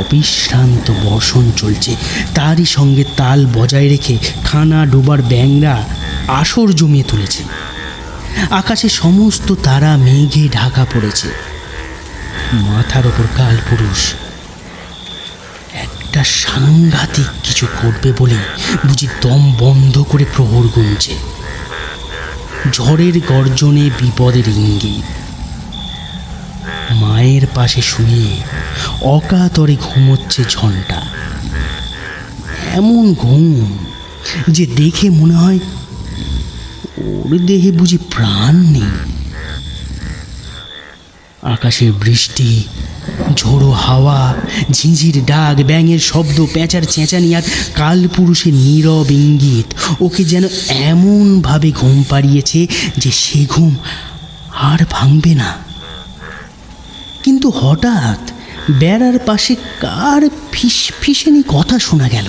অবিশ্রান্ত বর্ষণ চলছে। তারই সঙ্গে তাল বজায় রেখে খানা ডোবার ব্যাংরা আসর জমিয়ে তুলেছে। আকাশে সমস্ত তারা মেঘে ঢাকা পড়েছে। মাথার ওপর কালপুরুষ একটা সাংঘাতিক কিছু ঘটবে বলে বুঝি দম বন্ধ করে প্রহর গুনছে। ঝড়ের গর্জনে বিপদের ইঙ্গিত। মায়ের পাশে শুয়ে অকাতরে ঘুমোচ্ছে ঝনটা। এমন ঘুম যে দেখে মনে হয় ওর দেহে বুঝি প্রাণ নেই। আকাশের বৃষ্টি, ঝোড়ো হাওয়া, ঝিঁঝির ডাক, ব্যাঙের শব্দ, পেঁচার চেঁচানি আর কালপুরুষের নীরব ইঙ্গিত ওকে যেন এমনভাবে ঘুম পাড়িয়েছে যে সে ঘুম আর ভাঙবে না। কিন্তু হঠাৎ বেড়ার পাশে কার ফিস ফিসেনি কথা শোনা গেল।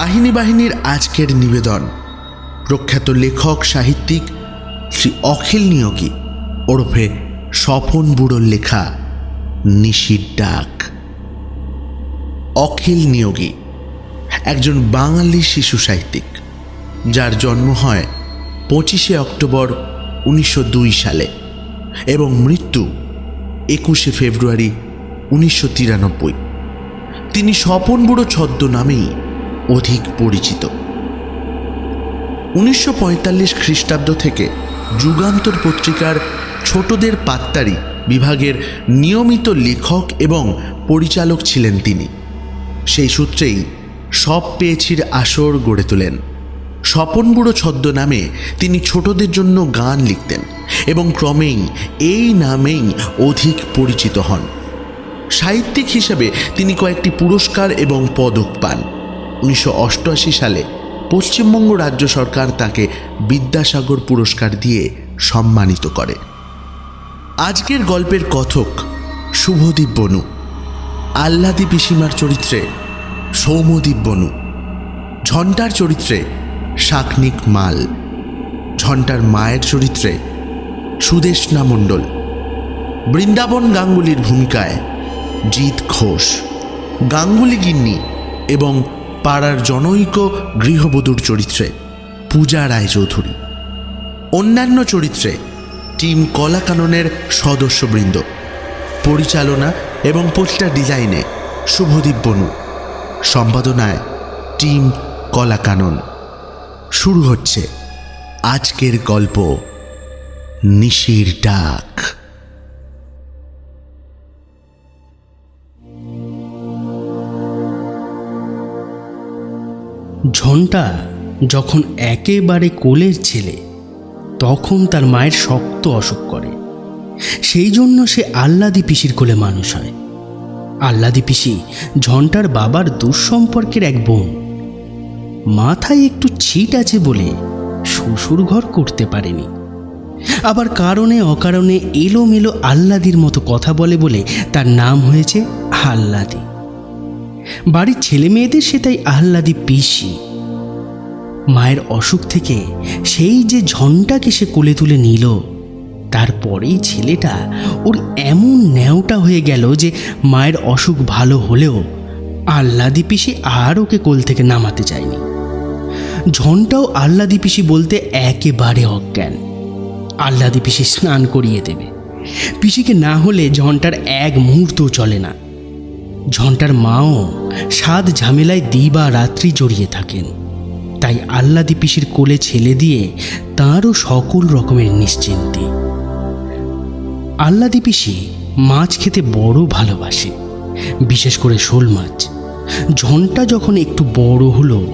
কাহিনী বাহিনীর আজকের নিবেদন। প্রখ্যাত লেখক, সাহিত্যিক শ্রী অখিল নিয়োগী ওরফে স্বপন বুড়োর লেখা নিশির ডাক। অখিল নিয়োগী একজন বাঙালি শিশু সাহিত্যিক, যার জন্ম হয় পঁচিশে অক্টোবর উনিশশো দুই সালে এবং মৃত্যু একুশে ফেব্রুয়ারি উনিশশো তিরানব্বই। তিনি স্বপন বুড়ো ছদ্ম নামেই অধিক পরিচিত। উনিশশো পঁয়তাল্লিশ খ্রিস্টাব্দ থেকে যুগান্তর পত্রিকার ছোটদের পাত্তারি বিভাগের নিয়মিত লেখক এবং পরিচালক ছিলেন তিনি। সেই সূত্রেই সব পেয়েছির আসর গড়ে তোলেন। স্বপন বুড়ো ছদ্ম নামে তিনি ছোটদের জন্য গান লিখতেন এবং ক্রমেই এই নামেই অধিক পরিচিত হন। সাহিত্যিক হিসেবে তিনি কয়েকটি পুরস্কার এবং পদক পান। উনিশশো অষ্টআশি সালে পশ্চিমবঙ্গ রাজ্য সরকার তাকে বিদ্যাসাগর পুরস্কার দিয়ে সম্মানিত করে। আজকের গল্পের কথক শুভদীপ বনু। আহ্লাদি পিসিমার চরিত্রে সৌমদীপ বনু। ঝন্টার চরিত্রে শাকনিক মাল। ঝন্টার মায়ের চরিত্রে সুদেশনা মণ্ডল। বৃন্দাবন গাঙ্গুলির ভূমিকায় জিৎ ঘোষ। গাঙ্গুলি গিন্নি এবং পাড়ার জনৈক গৃহবধূর চরিত্রে, পূজা রায়চৌধুরী। অন্যান্য চরিত্রে, টিম কলাকাননের সদস্যবৃন্দ। পরিচালনা এবং পোস্টার ডিজাইনে শুভদীপ বনু। সম্পাদনায় টিম কলাকানন। শুরু হচ্ছে আজকের গল্প নিশির ডাক। ঝন্টা যখন একেবারে কোলের ছেলে, তখন তার মায়ের শক্ত অসুখ করে। সেই জন্য সে আহ্লাদি পিসির কোলে মানুষ হয়। আহ্লাদি পিসি ঝন্টার বাবার দুঃসম্পর্কের এক বোন। মাথায় একটু ছিট আছে বলে শ্বশুর ঘর করতে পারেনি। আবার কারণে অকারণে এলোমেলো আহ্লাদির মতো কথা বলে বলে তার নাম হয়েছে আহ্লাদি। বাড়ির ছেলে মেয়েদের সে তাই আহ্লাদি পিসি। মায়ের অসুখ থেকে সেই যে ঝনটাকে সে কোলে তুলে নিল, তারপরেই ছেলেটা ওর এমন ন্যাওটা হয়ে গেল যে মায়ের অসুখ ভালো হলেও আহ্লাদি পিসি আর ওকে কোল থেকে নামাতে চায়নি। ঝনটাও আহ্লাদি পিসি বলতে একেবারে অজ্ঞান। আহ্লাদি পিসি স্নান করিয়ে দেবে। পিসিকে না হলে ঝনটার এক মুহূর্তও চলে না। ঝন্টার মাও সাত ঝামেলায় দিবা রাত্রি জড়িয়ে থাকেন। তাই আল্লাদি পিসির কোলে ছেলে দিয়ে তাঁরও সকল রকমের নিশ্চিন্তি। আল্লাদি পিসি মাছ খেতে বড় ভালোবাসে, বিশেষ করে শোল মাছ। ঝন্টা যখন একটু বড় হলো,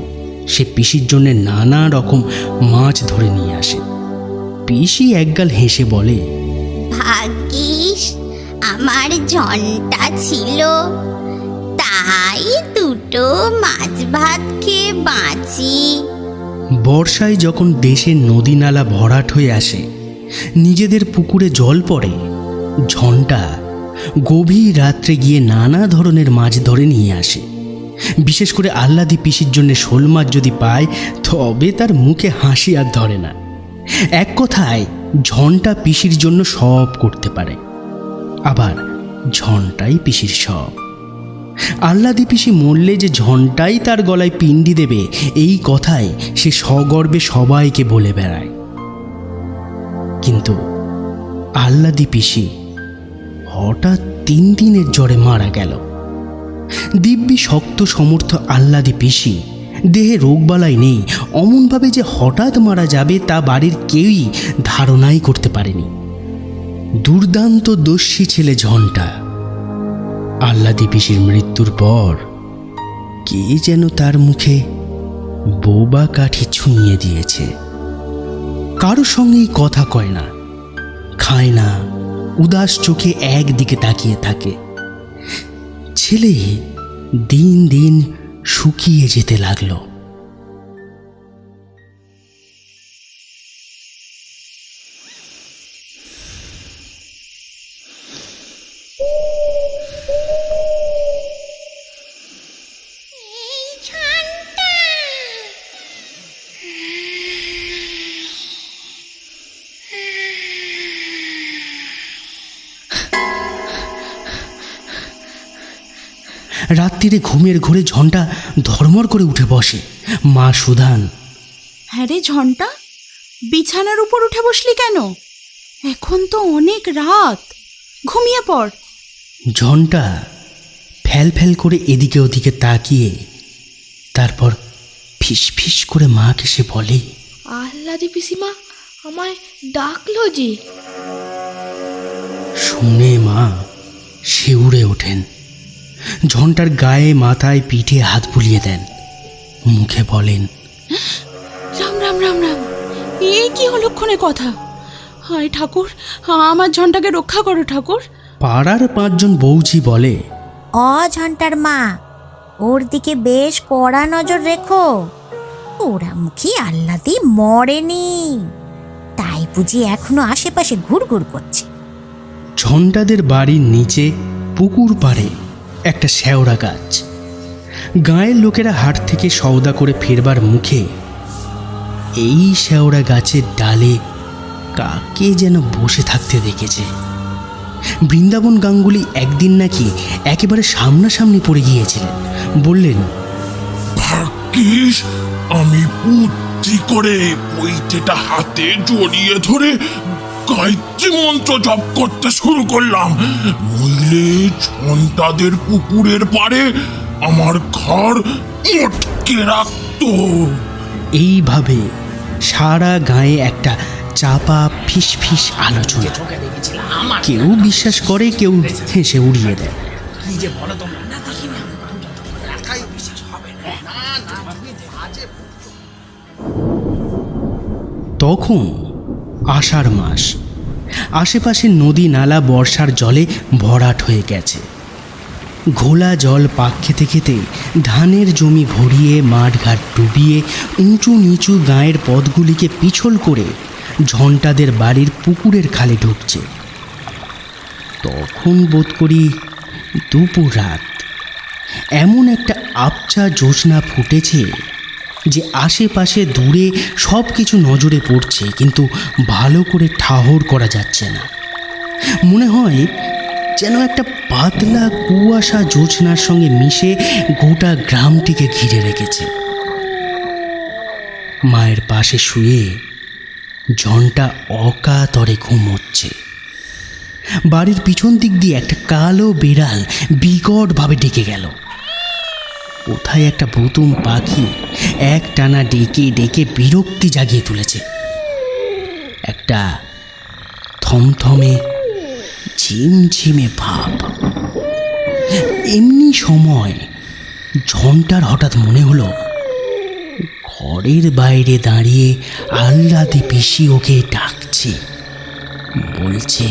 সে পিসির জন্য নানা রকম মাছ ধরে নিয়ে আসে। পিসি একগাল হেসে বলে, ভাগ্যিস আমার ঝনটা ছিল। তাই দুটো মাছ ভাত খেয়ে বাঁচি। বর্ষায় যখন দেশের নদী নালা ভরাট হয়ে আসে, নিজেদের পুকুরে জল পড়ে, ঝন্টা গভীর রাত্রে গিয়ে নানা ধরনের মাছ ধরে নিয়ে আসে। বিশেষ করে আহ্লাদি পিসির জন্য শোল মাছ যদি পায়, তবে তার মুখে হাসি আর ধরে না। এক কথায়, ঝন্টা পিসির জন্য সব করতে পারে। আবার ঝনটাই পিসির সব আহ্লাদি পিসি মরলে যে ঝনটাই তার গলায় পিণ্ডি দেবে, এই কথায় সে সগর্বে সবাইকে বলে বেড়ায়। কিন্তু আহ্লাদি পিসি হঠাৎ তিন দিনের জ্বরে মারা গেল। দিব্যি শক্ত সমর্থ আহ্লাদি পিসি দেহে রোগবালাই নেই, অমনভাবে যে হঠাৎ মারা যাবে তা বাড়ির কেউই ধারণাই করতে পারেনি। দুর্দান্ত দস্যি ছেলে ঝনটা। আহ্লাদি পিসির মৃত্যুর পর কে যেন তার মুখে বোবা কাঠি ছুঁয়ে দিয়েছে। কারও সঙ্গেই কথা কয় না, খায় না, উদাস চোখে একদিকে তাকিয়ে থাকে। ছেলে দিন দিন শুকিয়ে যেতে লাগল। রাত্রিরে ঘুমের ঘোরে ঝনটা ধর্মর করে উঠে বসে। মা সুধান। হ্যাঁ রে ঝন্টা বিছানার উপর উঠে বসলি কেন? এখন তো অনেক রাত। ঘুমিয়ে পড়। ঝনটা ফ্যাল ফ্যাল করে এদিকে ওদিকে তাকিয়ে তারপর ফিস ফিস করে মাকে সে বলে আহ্লাদি পিসিমা আমায় ডাকলো যে। শুনে মা শিউরে ওঠেন। ঝন্টার গায়ে মাথায় পিঠে হাত বুলিয়ে দেন। মুখে বলেন রাম রাম রাম রাম। এই কি অলক্ষণে কথা? হায় ঠাকুর আমার ঝন্টাকে রক্ষা করো ঠাকুর। পাড়ার পাঁচজন বৌজি বলে অঝন্টার মা ওর দিকে বেশ কড়া নজর রেখো। ওরা মুখী আহ্লাদি মরেনি। তাই বুঝি এখনও আশেপাশে ঘুরঘুর করছে। ঝন্টাদের বাড়ির নিচে পুকুর পাড়ে একটা শ্যাওড়া গাছ। গাঁয়ের লোকেরা হাট থেকে সওদা করে ফেরবার মুখে এই শ্যাওড়া গাছের ডালে কাকে যেন বসে থাকতে দেখেছে। বৃন্দাবন গাঙ্গুলি একদিন নাকি একেবারে সামনাসামনি পড়ে গিয়েছিলেন। বললেন আমি বুদ্ধি করে বইটেটা হাতে জড়িয়ে ধরে গায়ত্রী মন্ত্র জপ করতে শুরু করলাম। নইলে ছন্টাদের পুকুরের পাড়ে আমার ঘর মটকে রাখতো। এইভাবে সারা গায়ে একটা চাপা ফিস ফিস আলো আলোচনা। কেউ বিশ্বাস করে, কেউ হেসে উড়িয়ে দেয়। তখন আষাঢ় মাস। আশেপাশে নদী নালা বর্ষার জলে ভরাট হয়ে গেছে। ঘোলা জল পাক খেতে খেতে ধানের জমি ভরিয়ে, মাঠঘাট ডুবিয়ে, উঁচু নিচু গায়ের পথগুলিকে পিছল করে ঝন্টাদের বাড়ির পুকুরের খালে ঢুকছে। তখন বোধ করি দুপুর রাত। এমন একটা আবচা জ্যোৎস্না ফুটেছে যে আশেপাশে দূরে সব কিছু নজরে পড়ছে, কিন্তু ভালো করে ঠাহর করা যাচ্ছে না। মনে হয় যেন একটা পাতলা কুয়াশা জোছনার সঙ্গে মিশে গোটা গ্রামটিকে ঘিরে রেখেছে। মায়ের পাশে শুয়ে ঝনটা অকাতরে ঘুমোচ্ছে। বাড়ির পিছন দিক দিয়ে একটা কালো বিড়াল বিকটভাবে ডেকে গেল। কোথায় একটা ভুতুম পাখি এক টানা ডেকে ডেকে বিরক্তি জাগিয়ে তুলেছে। একটা থমথমে, ঝিমঝিমে ভাব। এমনি সময় ঝন্টার হঠাৎ মনে হলো, ঘরের বাইরে দাঁড়িয়ে আহ্লাদি পিসি ওকে ডাকছে, বলছে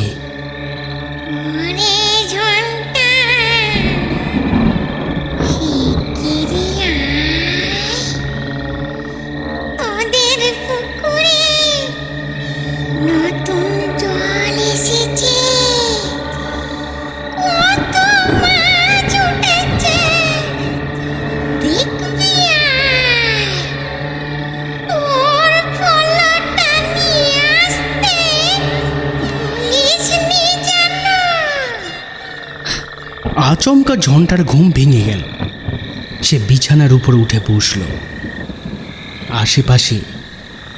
আচমকা ঝন্টার ঘুম ভেঙে গেল। সে বিছানার উপর উঠে বসল। আশেপাশে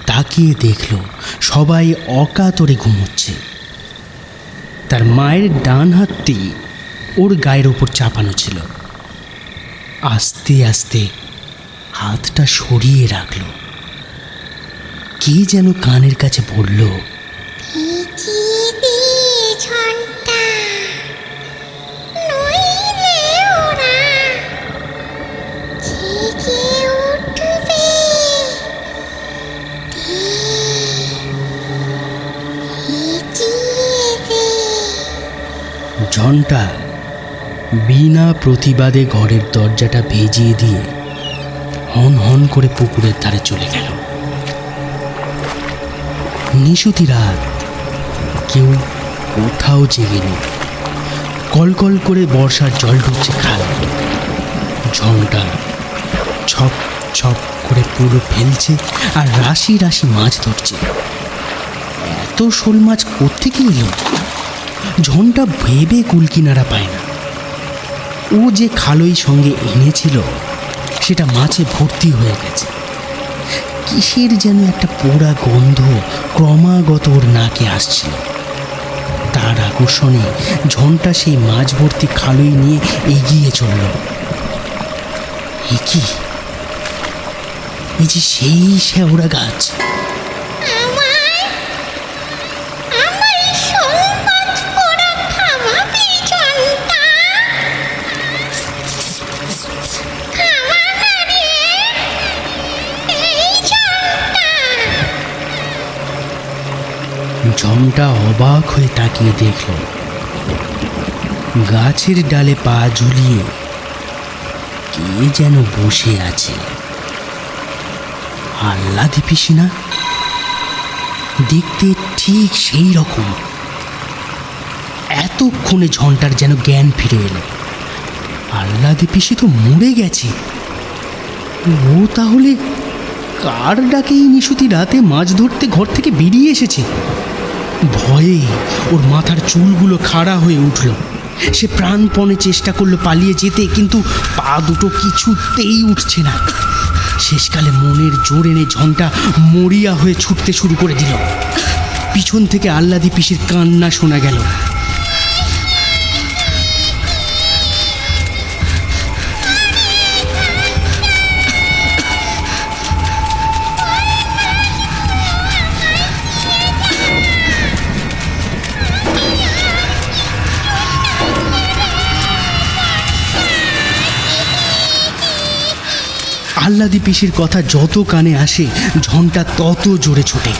তাকিয়ে দেখল, সবাই অকাতরে ঘুমোচ্ছে। তার মায়ের ডান হাতটি ওর গায়ের ওপর চাপানো ছিল। আস্তে আস্তে হাতটা সরিয়ে রাখল। কে যেন কানের কাছে বলল ঝন্টা বিনা প্রতিবাদে ঘরের দরজাটা ভেজিয়ে দিয়ে হন হন করে পুকুরের ধারে চলে গেল। নিশুতি রাত কেউ কোথাও জেগে নেই কলকল করে বর্ষার জল ঢুকছে খাল। ঝন্টা ছপ ছপ করে পুরো ফেলছে আর রাশি রাশি মাছ ধরছে। এত শোল মাছ কোত্থেকে এলো? ঝনটা ভেবে কুলকিনারা পায় না। ও যে খালই সঙ্গে এনেছিল, সেটা মাছে ভর্তি হয়ে গেছে। কিসের যেন একটা পোড়া গন্ধ ক্রমাগত ওর নাকে আসছিল। তার আকর্ষণে ঝনটা সেই মাছ ভর্তি খালই নিয়ে এগিয়ে চলল। এ কি? এই যে সেই শেওড়া গাছ। ঝমটা অবাক হয়ে তাকিয়ে দেখল, গাছের ডালে পা ঝুলিয়ে কে যেন বসে আছে। আল্লাদি পিসি না দেখতে ঠিক সেই রকম। এতক্ষণে ঝন্টার যেন জ্ঞান ফিরে এলো। আল্লাদি পিসি তো মরে গেছে। ও তাহলে কার ডাকেই নিশুতি রাতে মাছ ধরতে ঘর থেকে বেরিয়ে এসেছে? ভয়ে ওর মাথার চুলগুলো খাড়া হয়ে উঠল। সে প্রাণপণে চেষ্টা করল পালিয়ে যেতে, কিন্তু পা দুটো কিছুতেই উঠছে না। শেষকালে মনের জোর এনে ঝনটা মরিয়া হয়ে ছুটতে শুরু করে দিল। পিছন থেকে আল্লাদি পিসির কান্না শোনা গেল। আহ্লাদি পিসির কথা যত কানে আসে, ঝনটা তত জোরে ছোটে।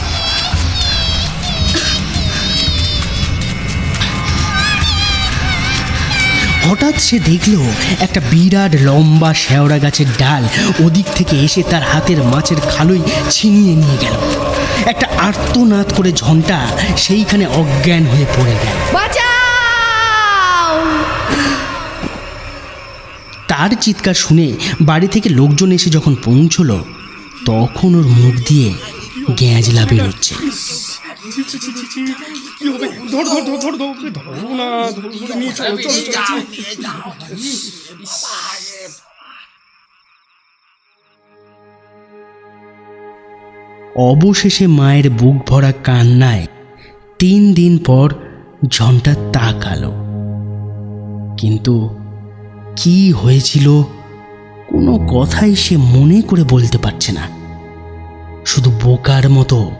হঠাৎ সে দেখল একটা বিরাট লম্বা শেওড়া গাছের ডাল ওদিক থেকে এসে তার হাতের মাছের খালই ছিনিয়ে নিয়ে গেল। একটা আর্তনাদ করে ঝনটা সেইখানে অজ্ঞান হয়ে পড়ে গেল। বাঁচাও তার চিৎকার শুনে বাড়ি থেকে লোকজন এসে যখন পৌঁছল, তখন ওর মুখ দিয়ে গ্যাঁজলা বেরোচ্ছে। অবশেষে মায়ের বুক ভরা কান্নায় তিন দিন পর ঝনটা তাকালো। কিন্তু কি হয়েছিল? কোনো কথাই সে মনে করে বলতে পারছে না। শুধু বোকার মতো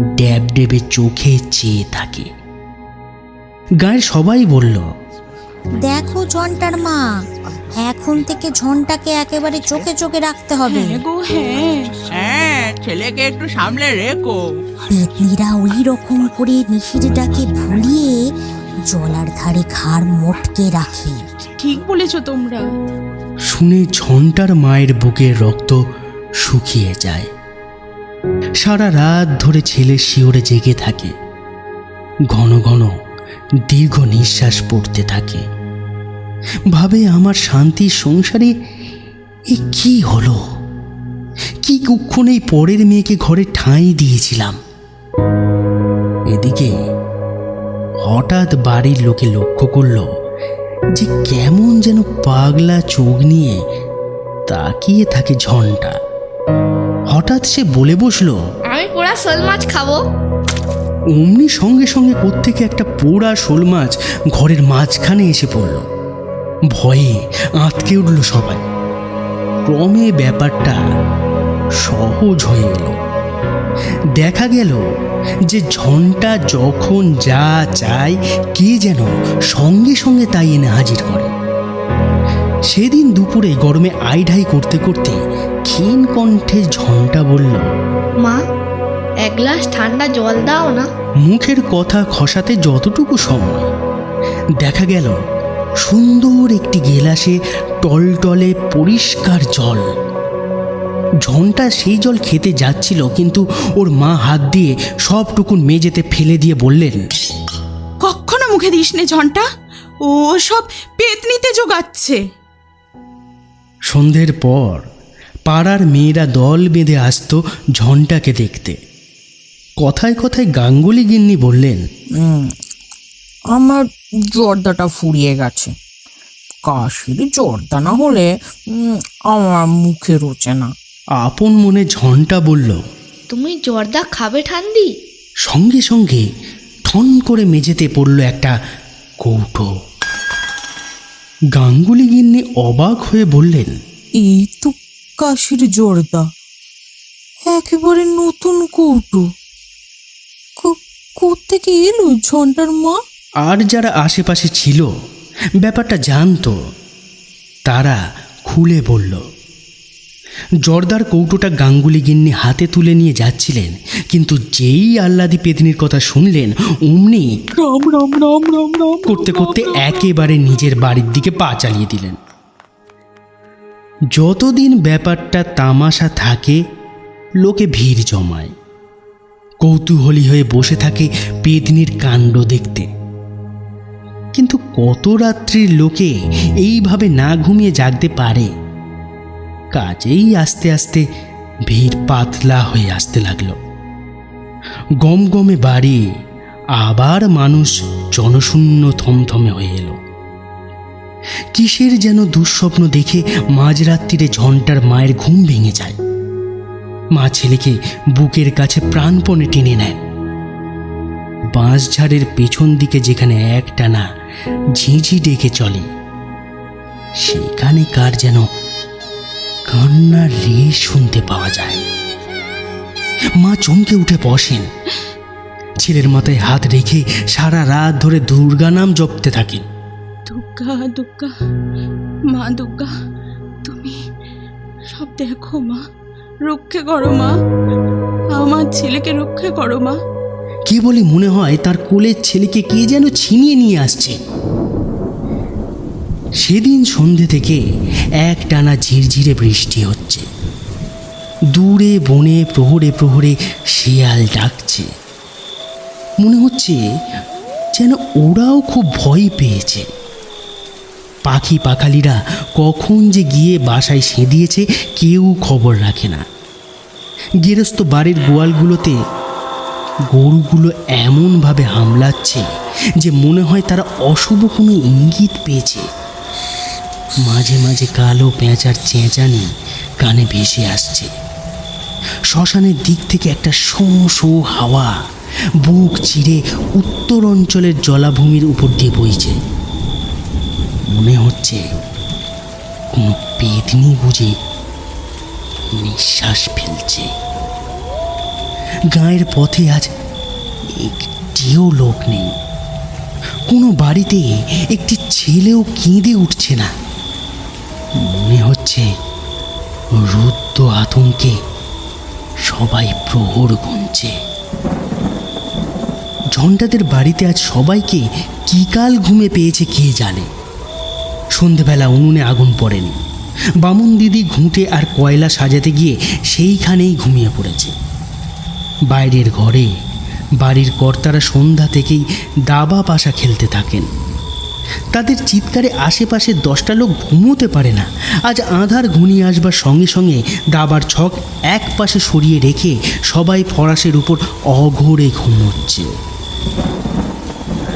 ড্যাব ডেবে চোখে চেয়ে থাকে। গায়ের সবাই বলল দেখো ঝন্টার মা এখন থেকে ঝন্টাকে একেবারে চোখে চোখে রাখতে হবে। হ্যাঁ গো হ্যাঁ। হ্যাঁ ছেলেকে একটু সামলে রেখো। পেতনিরা ওই রকম করে নিশির ডাকে ভুলিয়ে জলার ধারে ঘাড় মোটকে রাখে। ঠিক বলেছ তোমরা। শুনে ঝন্টার মায়ের বুকের রক্ত শুকিয়ে যায়। সারা রাত ধরে ছেলে শিওরে জেগে থাকে। ঘন ঘন দীর্ঘ নিঃশ্বাস পড়তে থাকে। ভাবে আমার শান্তির সংসারে এ কি হলো? কি কুক্ষণ এই পরের মেয়েকে ঘরে ঠাঁই দিয়েছিলাম? এদিকে হঠাৎ বাড়ির লোকে লক্ষ্য করল যে কেমন যেন পাগলা চোখ নিয়ে তাকিয়ে থাকে ঝনটা। হঠাৎ সে বলে বসল আমি পোড়া শোল মাছ খাব। অমনি সঙ্গে সঙ্গে কোত্থেকে একটা পোড়া শোল মাছ ঘরের মাঝখানে এসে পড়ল। ভয়ে আঁতকে উঠল সবাই। ক্রমে ব্যাপারটা সহজ হয়ে এলো। দেখা গেল যে ঝনটা যখন যা চায় কে যেন সঙ্গে সঙ্গে তাই এনে হাজির করে। সেদিন দুপুরে গরমে আইঢাই করতে করতে ক্ষীণ কণ্ঠে ঝনটা বলল মা এক গ্লাস ঠান্ডা জল দাও না। মুখের কথা খসাতে যতটুকু সময়। দেখা গেল সুন্দর একটি গেলাসে টলটলে পরিষ্কার জল। ঝনটা সেই জল খেতে যাচ্ছিল কিন্তু ওর মা হাত দিয়ে সবটুকুন মেঝেতে ফেলে দিয়ে বললেন কখনো মুখে দিস নে ঝন্টা ও সব পেতনিতে জোগাচ্ছে। সন্ধ্যের পর পাড়ার মেয়েরা দল বেঁধে আসতো ঝনটাকে দেখতে। কথায় কথায় গাঙ্গুলি গিন্নি বললেন আমার জর্দাটা ফুরিয়ে গেছে। কাশির জর্দা না হলে উম, আমার মুখে রোচে না। আপন মনে ঝনটা বলল তুমি জর্দা খাবে ঠান্ডি? সঙ্গে সঙ্গে ঠন করে মেঝেতে পড়ল একটা কৌটো। গাঙ্গুলি গিন্নি অবাক হয়ে বললেন এই তো কাশির জর্দা একেবারে নতুন কৌটো। কোথেকে এলো ঝন্টার মা? আর যারা আশেপাশে ছিল ব্যাপারটা জানতো তারা খুলে বলল জর্দার কৌটোটা গাঙ্গুলি গিন্নি হাতে তুলে নিয়ে যাচ্ছিলেন। কিন্তু যেই আহ্লাদি পেতনির কথা শুনলেন অমনি রাম রাম রাম রাম রাম করতে করতে একেবারে নিজের বাড়ির দিকে পা চালিয়ে দিলেন। যতদিন ব্যাপারটা তামাশা থাকে লোকে ভিড় জমায়। কৌতূহলী হয়ে বসে থাকে পেতনির কাণ্ড দেখতে। কিন্তু কত রাত্রির লোকে এইভাবে না ঘুমিয়ে জাগতে পারে? কাজেই আস্তে আস্তে ভিড় পাতলা হয়ে আসতে লাগল। গমগমে বাড়ি, আবার মানুষ জনশূন্য থমথমে হয়ে এলো। কিসের যেন দুঃস্বপ্ন দেখে মাঝরাত্রিরে ঝন্টার মায়ের ঘুম ভেঙে যায়। মা ছেলেকে বুকের কাছে প্রাণপণে টেনে নেয়। বাঁশঝাড়ের পেছন দিকে যেখানে একটানা ঝিঁঝি ডেকে চলে, সেখানে কার যেন কান্নার রে শুনতে পাওয়া যায়। মা চমকে উঠে বসেন। ছেলের মাথায় হাত রেখে সারা রাত ধরে দুর্গা নাম জপতে থাকেন। দুর্গা দুর্গা মা দুর্গা তুমি সব দেখো মা রক্ষে করো মা আমার ছেলেকে রক্ষে করো মা। কে বলে মনে হয় তার কোলের ছেলেকে কে যেন ছিনিয়ে নিয়ে আসছে। সেদিন সন্ধে থেকে এক টানা ঝিরঝিরে বৃষ্টি হচ্ছে। দূরে বনে প্রহরে প্রহরে শিয়াল ডাকছে। মনে হচ্ছে যেন ওরাও খুব ভয় পেয়েছে। পাখি পাখালিরা কখন যে গিয়ে বাসায় সেঁদিয়েছে কেউ খবর রাখে না। গেরস্ত বাড়ির গোয়ালগুলোতে গরুগুলো এমনভাবে হামলাচ্ছে যে মনে হয় তারা অশুভ কোনো ইঙ্গিত পেয়েছে। মাঝে মাঝে কালো পেঁচার চেঁচানি কানে ভেসে আসছে। শ্মশানের দিক থেকে একটা শো শো হাওয়া বুক চিরে উত্তর অঞ্চলের জলাভূমির উপর দিয়ে বইছে। মনে হচ্ছে কোনো পেতনি বুঝে নিঃশ্বাস ফেলছে। গায়ের পথে আজ একটিও লোক নেই। কোনো বাড়িতে একটি ছেলেও কেঁদে উঠছে না। মনে হচ্ছে রুদ্ধ আতঙ্কে সবাই প্রহর গুনছে ঝন্টাদের বাড়িতে আজ সবাইকে কি কাল ঘুমে পেয়েছে কে জানে? সন্ধেবেলা উনুনে আগুন পড়েনি। বামুন দিদি ঘুঁটে আর কয়লা সাজাতে গিয়ে সেইখানেই ঘুমিয়ে পড়েছে। বাইরের ঘরে বাড়ির কর্তারা সন্ধ্যা থেকেই দাবা পাশা খেলতে থাকেন। তাদের চিৎকারে আশেপাশে দশটা লোক ঘুমোতে পারে না। আজ আধার ঘনিয়ে আসবার সঙ্গে সঙ্গে দাবার ছক এক পাশে সরিয়ে রেখে সবাই ফরাসের উপর অঘোরে ঘুমোচ্ছে।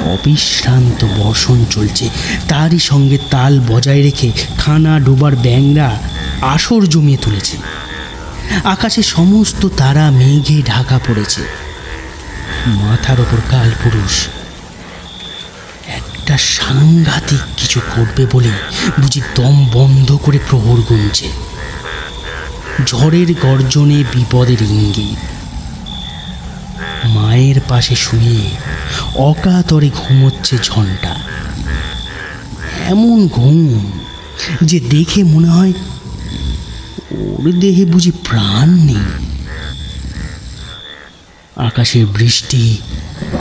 অবিশ্রান্ত বর্ষণ চলছে। তারই সঙ্গে তাল বজায় রেখে খানা ডোবার ব্যাংরা আসর জমিয়ে তুলেছে। আকাশে সমস্ত তারা মেঘে ঢাকা পড়েছে। মাথার ওপর কালপুরুষ একটা সাংঘাতিক কিছু ঘটবে বলে বুঝি দম বন্ধ করে প্রহর গুনছে। ঝড়ের গর্জনে বিপদের ইঙ্গিত। মায়ের পাশে শুয়ে অকাতরে ঘুমোচ্ছে ঝনটা। এমন ঘুম যে দেখে মনে হয় ওর দেহে বুঝি প্রাণ নেই। আকাশের বৃষ্টি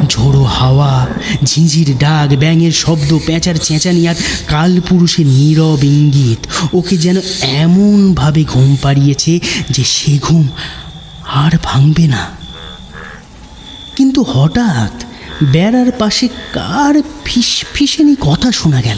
ঝোড়ো হাওয়া, ঝিঁঝির ডাক, ব্যাঙের শব্দ, পেঁচার চেঁচানি আর কালপুরুষের নীরব ইঙ্গিত। ওকে যেন এমনভাবে ঘুম পাড়িয়েছে যে সে ঘুম আর ভাঙবে না। কিন্তু হঠাৎ বেড়ার পাশে কার ফিস ফিসেনি কথা শোনা গেল।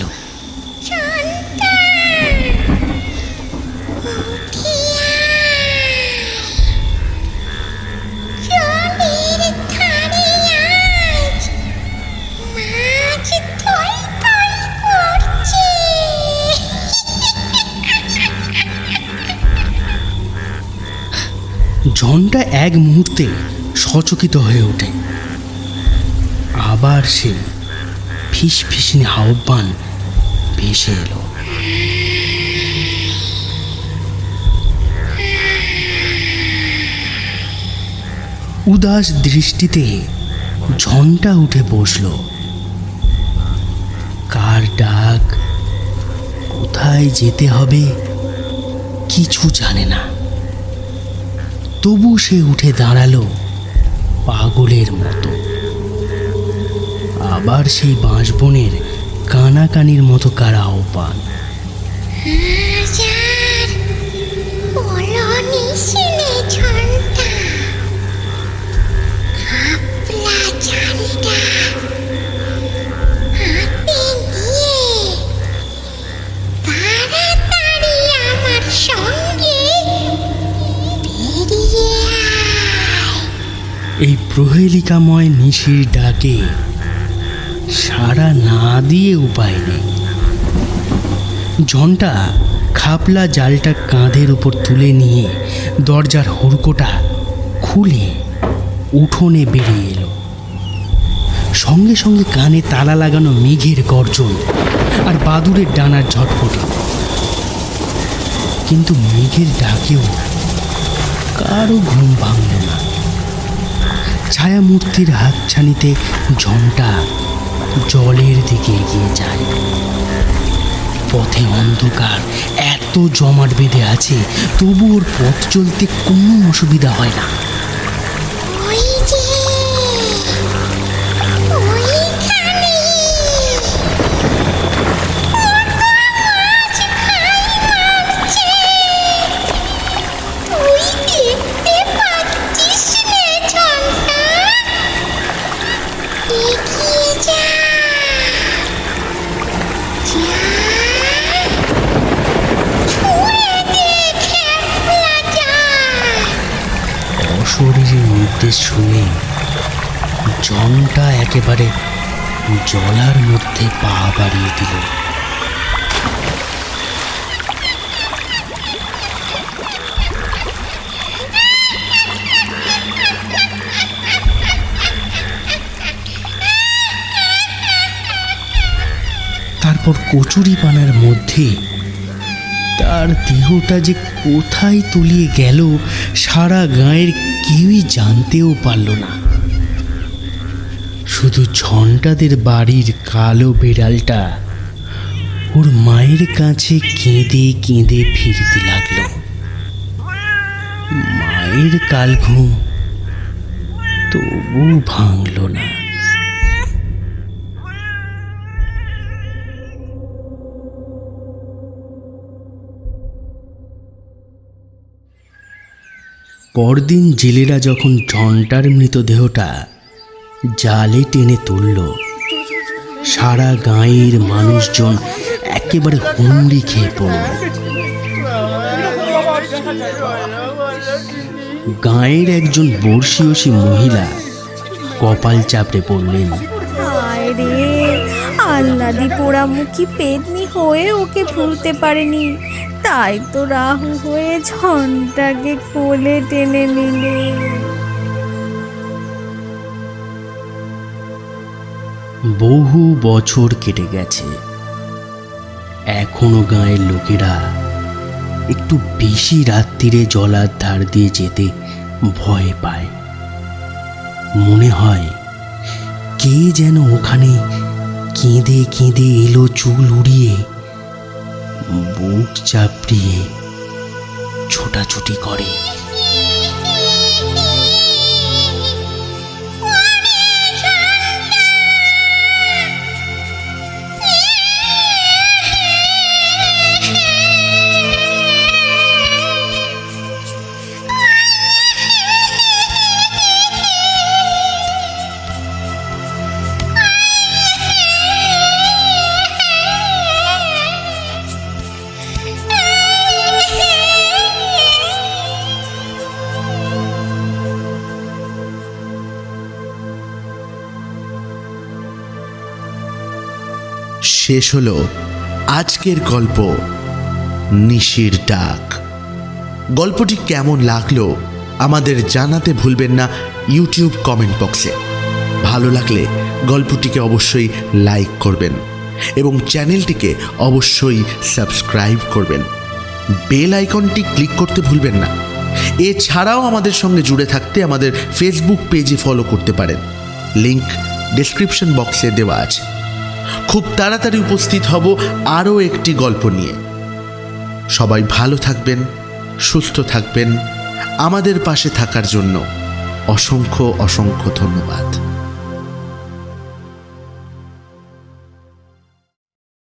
ঝনটা এক মুহূর্তে সচকিত হয়ে ওঠে। আবার সে ফিস ফিসনি আহ্বান ভেসে এলো। উদাস দৃষ্টিতে ঝন্টা উঠে বসল। কার ডাক, কোথায় যেতে হবে, কিছু জানে না। তবু সে উঠে দাঁড়াল পাগলের মতো। আবার সেই বাঁশবনের কানাকানির মতো কারা আহ্বান এই প্রহেলিকাময় নিশির ডাকে সাড়া না দিয়ে উপায় নেই। ঝন্টা খাপলা জালটা কাঁধের উপর তুলে নিয়ে দরজার হুড়কোটা খুলে উঠোনে বেরিয়ে এলো। সঙ্গে সঙ্গে কানে তালা লাগানো মেঘের গর্জন আর বাদুরের ডানার ঝটপটে। কিন্তু মেঘের ডাকেও কারও ঘুম ভাঙল না। ছায়ামূর্তির হাতছানিতে ঝনটা জলের দিকে এগিয়ে যায়। পথে অন্ধকার, এত জমাট বেঁধে আছে, তবু ওর পথ চলতে কোনো অসুবিধা হয় না। শুনে জনটা একেবারে জলার মধ্যে পা বাড়িয়ে দিল। তারপর কচুরি পানার মধ্যে তার দেহটা যে কোথায় তলিয়ে গেল, সারা গায়ের কেউই জানতেও পারল না। শুধু ঝন্টাদের বাড়ির কালো বিড়ালটা ওর মায়ের কাছে কেঁদে কেঁদে ফিরতে লাগল। মায়ের কাল ঘুম তবু ভাঙল না। পরদিন জেলেরা যখন ঝন্টার মৃতদেহটা জালে টেনে তুলল, সারা গাঁয়ের মানুষজন একেবারে হুমড়ি খেয়ে পড়ল। গাঁয়ের একজন বর্ষীয়সী মহিলা কপাল চাপড়ে পড়লেন। আল্লাদি পোড়ামুখী পেদনি হয়ে ওকে ভুলতে পারেনি। তাই তো রাহু হয়ে ঝনটাকে কোলে টেনে নিলে। বহু বছর কেটে গেছে। এখনও গাঁয়ের লোকেরা একটু বেশি রাত্রিরে জলার ধার দিয়ে যেতে ভয় পায়। মনে হয় কে যেন ওখানে কেঁদে কেঁদে এলো চুল উড়িয়ে বুক চাপড়িয়ে ছোটাছুটি করে। শেষ হলো আজকের গল্প নিশির ডাক। গল্পটি কেমন লাগল আমাদের জানাতে ভুলবেন না ইউটিউব কমেন্ট বক্সে। ভালো লাগলে গল্পটিকে অবশ্যই লাইক করবেন এবং চ্যানেলটিকে অবশ্যই সাবস্ক্রাইব করবেন। বেল আইকনটি ক্লিক করতে ভুলবেন না। এছাড়াও আমাদের সঙ্গে জুড়ে থাকতে আমাদের ফেসবুক পেজে ফলো করতে পারেন। লিংক ডেসক্রিপশন বক্সে দেওয়া আছে। খুব তাড়াতাড়ি উপস্থিত হব আরও একটি গল্প নিয়ে। সবাই ভালো থাকবেন, সুস্থ থাকবেন। আমাদের পাশে থাকার জন্য অসংখ্য অসংখ্য ধন্যবাদ।